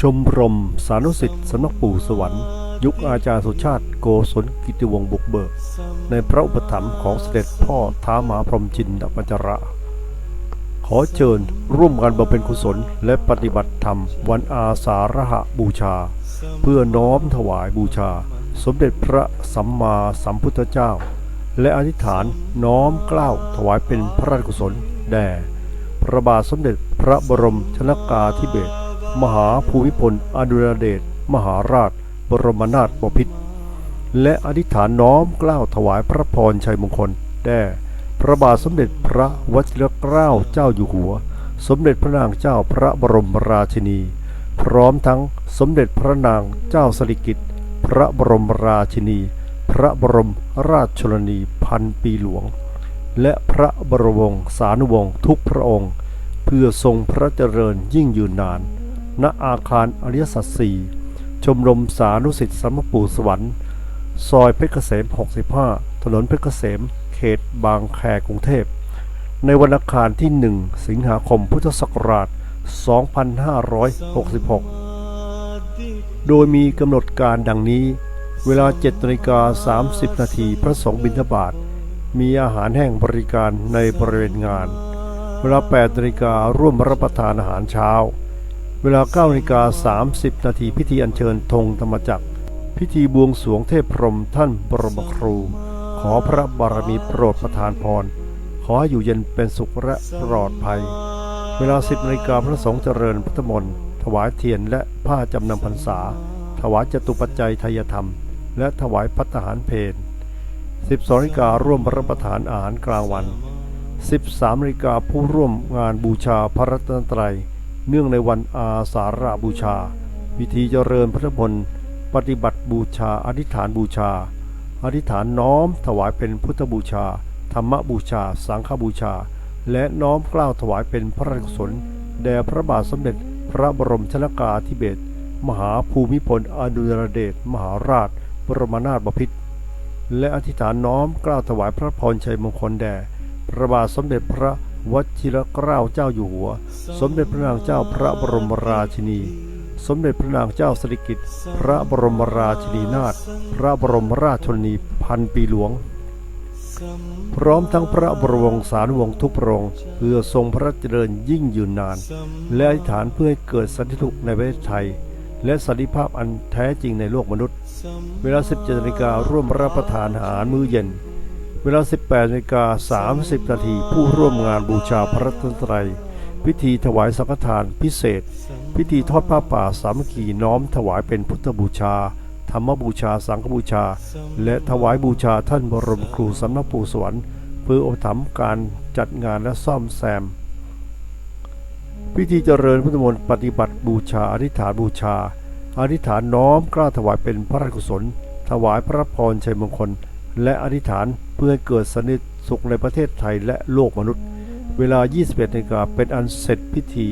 ชมรมสานุสิทธิ์สำนักปู่สวรรค์ ยุคอาจารย์สุชาติโกศลกิติวงศ์บุกเบิก ในพระอุปถัมภ์ของเสด็จพ่อท้ามหาพรหมจินดปัญจระ ขอเชิญร่วมกันบำเพ็ญกุศลและปฏิบัติธรรมวันอาสาฬหบูชา เพื่อน้อมถวายบูชา สมเด็จพระสัมมาสัมพุทธเจ้า และอธิษฐานน้อมกล้าวถวายเป็นพระราชกุศลแด่ พระบาทสมเด็จพระบรมชนกาธิเบศรมหาภูมิพลอดุลเดชมหาราช บรมนาถบพิตรและอธิษฐานน้อมกล้าวถวายพระพรชัยมงคลแด่พระบาทสมเด็จพระวชิรเกล้าเจ้าอยู่หัว สมเด็จพระนางเจ้าพระบรมราชินี พร้อมทั้งสมเด็จพระนางเจ้าสริกิติ์พระบรมราชินี พระบรมราชชนนีพันปีหลวง และพระบรมวงศานุวงศ์ทุกพระองค์ เพื่อทรงพระเจริญยิ่งยืนนาน ณอาคารอริยสัจสี่ชมรมสานุสิทธิสัมปูสวรรค์ ซอยเพชรเกษม 65 ถนนเพชรเกษม เขตบางแคกรุงเทพ ในวันอังคารที่ 1 สิงหาคมพุทธศักราช 2566 โดยมีกำหนดการดังนี้ เวลา7นาฬิกา30 นาทีพระสงฆ์บิณฑบาตมีอาหารแห้งบริการในบริเวณงาน เวลา8นาฬิการ่วมรับประทานอาหารเช้า เวลา9นาฬิกา30 นาทีพิธีอัญเชิญธงธรรมจักร พิธีบวงสวงเทพพรหมท่านบรมครู ขอพระบารมีโปรดประทานพร ขอให้อยู่เย็นเป็นสุขและปลอดภัย เวลา 10นาฬิกาพระสงฆ์เจริญพุทธมนต์ถวายเทียนและผ้าจำนำพรรษา ถวายจตุปัจจัยทยธรรม และถวายพัฒหารเพล12นาฬิการ่วมรับประทานอาหารกลางวัน 13นาฬิกาผู้ร่วมงานบูชาพระรัตนตรัย เนื่องในวันอาสาฬหบูชาพิธีเจริญพระพลปฏิบัติบูชาอธิษฐานบูชา อธิษฐานน้อมถวายเป็นพุทธบูชา ธรรมบูชา สังฆบูชา และน้อมกล้าวถวายเป็นพระราชกุศลแด่พระบาทสมเด็จพระบรมชนกาธิเบศรมหาภูมิพลอดุลยเดชมหาราช บรมนาถบพิตรและอธิษฐานน้อมกล้าวถวายพระพรชัยมงคลแด่ ระบาทสมเด็จพระวชิรเกล้าเจ้าอยู่หัว สมเด็จพระนางเจ้าพระบรมราชินี สมเด็จพระนางเจ้าสิริกิติ์พระบรมราชินีนาถ พระบรมราชชนนีพันปีหลวง พร้อมทั้งพระบรมวงศานุวงศ์ทุกพระองค์เพื่อทรงพระเจริญยิ่งยืนนาน และอธิษฐานเพื่อให้เกิดสันติสุขในประเทศไทย และสันติภาพอันแท้จริงในโลกมนุษย์ เวลา 17นาฬิการ่วมรับประทานอาหารมื้อเย็น เวลา 18นาฬิกา30 นาทีผู้ร่วมงานบูชาพระรัตนตรัย พิธีถวายสังฆทานพิเศษ พิธีทอดผ้าป่าสามัคคีน้อมถวายเป็นพุทธบูชา ธรรมบูชาสังฆบูชา และถวายบูชาท่านบรมครูสำนักปู่สวรรค์เพื่ออุปถัมภ์การจัดงานและซ่อมแซม พิธีเจริญพุทธมนต์ปฏิบัติบูชาอธิษฐานบูชา อธิษฐานน้อมกล้าถวายเป็นพระราชกุศล ถวายพระพรชัยมงคล และอธิษฐาน เพื่อให้เกิดสนิทสุขในประเทศไทยและโลกมนุษย์ เวลา 21นาฬิกาเป็นอันเสร็จพิธี